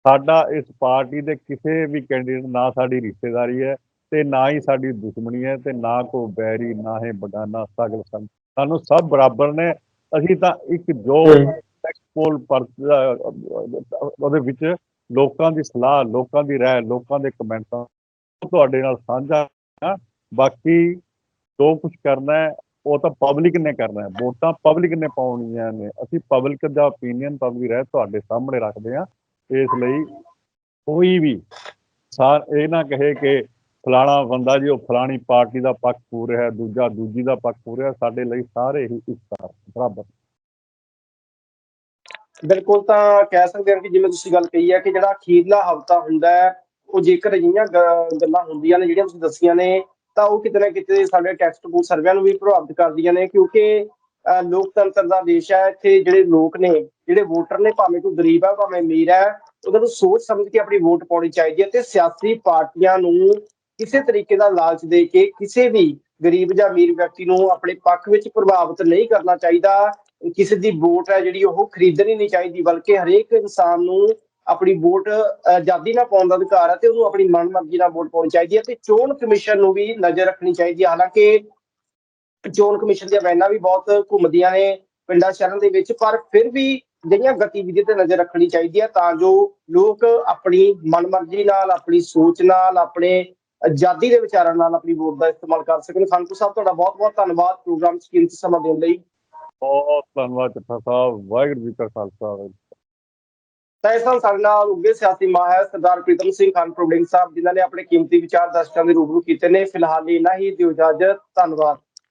ਸਾਡਾ ਇਸ ਪਾਰਟੀ ਦੇ ਕਿਸੇ ਵੀ ਕੈਂਡੀਡੇਟ ਨਾ ਸਾਡੀ ਰਿਸ਼ਤੇਦਾਰੀ ਹੈ ਤੇ ਨਾ ਹੀ ਸਾਡੀ ਦੁਸ਼ਮਣੀ ਹੈ ਤੇ ਨਾ ਕੋ ਬੈਰੀ ਨਾ ਹੈ ਬਗਾਨਾ ਸਗਲ ਸੰਗ ਸਾਨੂੰ ਸਭ ਬਰਾਬਰ ਨੇ। ਅਸੀਂ ਤਾਂ ਇੱਕ ਜੋ ਟੈਕਸਪੋਲ ਪਰ ਉਹਦੇ ਵਿੱਚ ਲੋਕਾਂ ਦੀ ਸਲਾਹ ਲੋਕਾਂ ਦੀ ਰਾਏ ਲੋਕਾਂ ਦੇ ਕਮੈਂਟਾਂ ਤੁਹਾਡੇ ਨਾਲ ਸਾਂਝਾ ਬਾਕੀ ਜੋ ਕੁਝ ਕਰਨਾ ਹੈ ਉਹ ਤਾਂ ਪਬਲਿਕ ਨੇ ਕਰਨਾ ਹੈ। ਵੋਟਾਂ ਪਬਲਿਕ ਨੇ ਪਾਉਣੀਆਂ ਨੇ। ਅਸੀਂ ਪਬਲਿਕ ਦਾ opinion ਪਬਲਿਕ ਰਾਏ ਤੁਹਾਡੇ ਸਾਹਮਣੇ ਰੱਖਦੇ ਆ ਇਸ ਲਈ ਕੋਈ ਵੀ ਸਾਰ ਇਹ ਨਾ ਕਹੇ ਕਿ ਫਲਾਣਾ ਬੰਦਾ ਜੀ, ਉਹ ਫਲਾਣੀ ਪਾਰਟੀ ਦਾ ਪੱਖ ਪੂਰ ਰਿਹਾ ਦੂਜਾ ਦੂਜੀ ਦਾ ਪੱਖ ਪੂਰ ਰਿਹਾ ਸਾਡੇ ਲਈ ਸਾਰੇ ਹੀ ਇੱਕ ਬਰਾਬਰ। ਬਿਲਕੁਲ ਤਾਂ ਕਹਿ ਸਕਦੇ ਹਾਂ ਕਿ ਜਿਵੇਂ ਤੁਸੀਂ ਗੱਲ ਕਹੀ ਹੈ ਕਿ ਜਿਹੜਾ ਅਖੀਰਲਾ ਹਫਤਾ ਹੁੰਦਾ ਹੈ, ਉਹ ਜੇਕਰ ਅਜਿਹੀਆਂ ਗੱਲਾਂ ਹੁੰਦੀਆਂ ਨੇ, ਜਿਹੜੀਆਂ ਤੁਸੀਂ ਦੱਸੀਆਂ ਨੇ, ਤਾਂ ਉਹ ਕਿਤੇ ਨਾ ਕਿਤੇ ਸਾਡੇ ਟੈਕਸਟ ਬੁੱਕ ਸਰਵਿਆਂ ਨੂੰ ਵੀ ਪ੍ਰਭਾਵਿਤ ਕਰਦੀਆਂ ਨੇ, ਕਿਉਂਕਿ ਲੋਕਤੰਤਰ ਦਾ ਦੇਸ਼ ਹੈ, ਇੱਥੇ ਜਿਹੜੇ ਲੋਕ ਨੇ, ਜਿਹੜੇ ਵੋਟਰ ਨੇ, ਭਾਵੇਂ ਕੋਈ ਗਰੀਬ ਹੈ, ਭਾਵੇਂ ਅਮੀਰ ਹੈ, ਉਹਨਾਂ ਨੂੰ ਸੋਚ ਸਮਝ ਕੇ ਆਪਣੀ ਵੋਟ ਪਾਉਣੀ ਚਾਹੀਦੀ ਹੈ ਤੇ ਸਿਆਸੀ ਪਾਰਟੀਆਂ ਨੂੰ ਕਿਸੇ ਤਰੀਕੇ ਦਾ ਲਾਲਚ ਦੇ ਕੇ ਕਿਸੇ ਵੀ ਗਰੀਬ ਜਾਂ ਅਮੀਰ ਵਿਅਕਤੀ ਨੂੰ ਆਪਣੇ ਪੱਖ ਵਿੱਚ ਪ੍ਰਭਾਵਿਤ ਨਹੀਂ ਕਰਨਾ ਚਾਹੀਦਾ। ਕਿਸੇ ਦੀ ਵੋਟ ਹੈ ਜਿਹੜੀ ਉਹ ਖਰੀਦਣੀ ਨਹੀਂ ਚਾਹੀਦੀ, ਬਲਕਿ ਹਰੇਕ ਇਨਸਾਨ ਨੂੰ ਆਪਣੀ ਵੋਟ ਆਜ਼ਾਦੀ ਨਾਲ ਪਾਉਣ ਦਾ ਅਧਿਕਾਰ ਹੈ ਤੇ ਉਹਨੂੰ ਆਪਣੀ ਮਨਮਰਜ਼ੀ ਨਾਲ ਵੋਟ ਪਾਉਣੀ ਚਾਹੀਦੀ ਹੈ ਤੇ ਚੋਣ ਕਮਿਸ਼ਨ ਨੂੰ ਵੀ ਨਜ਼ਰ ਰੱਖਣੀ ਚਾਹੀਦੀ ਹੈ। ਹਾਲਾਂਕਿ ਚੋਣ ਕਮਿਸ਼ਨ ਦੀਆਂ ਵੈਨਾਂ ਵੀ ਬਹੁਤ ਘੁੰਮਦੀਆਂ ਨੇ ਪਿੰਡਾਂ ਸ਼ਹਿਰਾਂ ਦੇ ਵਿੱਚ ਪਰ ਫਿਰ ਵੀ ਜਿਹੜੀਆਂ ਗਤੀਵਿਧੀਆਂ ਤੇ ਨਜ਼ਰ ਰੱਖਣੀ ਚਾਹੀਦੀ ਹੈ ਤਾਂ ਜੋ ਲੋਕ ਆਪਣੀ ਮਨਮਰਜ਼ੀ ਨਾਲ ਆਪਣੀ ਸੋਚ ਨਾਲ ਆਪਣੇ ਆਜ਼ਾਦੀ ਦੇ ਵਿਚਾਰਾਂ ਨਾਲ ਆਪਣੀ ਵੋਟ ਦਾ ਇਸਤੇਮਾਲ ਕਰ ਸਕਣ। ਖਾਨਪੁਰ ਸਾਹਿਬ ਤੁਹਾਡਾ ਬਹੁਤ ਬਹੁਤ ਧੰਨਵਾਦ ਪ੍ਰੋਗਰਾਮ 'ਚ ਕੀਮਤੀ ਸਮਾਂ ਦੇਣ ਲਈ। ਬਹੁਤ ਧੰਨਵਾਦ ਚੱਠਾ ਸਾਹਿਬ ਵਾਹਿਗੁਰੂ ਜੀ ਕਾ ਖਾਲਸਾ। ਵਾਹਿਗੁਰੂ ਤਾਂ ਇਸ ਨਾਲ ਸਾਡੇ ਨਾਲ ਉੱਗੇ ਸਿਆਸੀ ਮਾਹਿਰ ਸਰਦਾਰ ਪ੍ਰੀਤਮ ਸਿੰਘ ਖਾਨ ਪ੍ਰੋਬਲਿੰਗ ਸਾਹਿਬ ਜਿਨ੍ਹਾਂ ਨੇ ਆਪਣੇ ਕੀਮਤੀ ਵਿਚਾਰ ਦਰਸ਼ਕਾਂ ਦੇ ਰੂਬਰੂ ਕੀਤੇ ਨੇ। ਫਿਲਹਾਲ ਇਹਨਾਂ ਹੀ ਦਿਓ ਇਜਾਜ਼ਤ ਧੰਨਵਾਦ।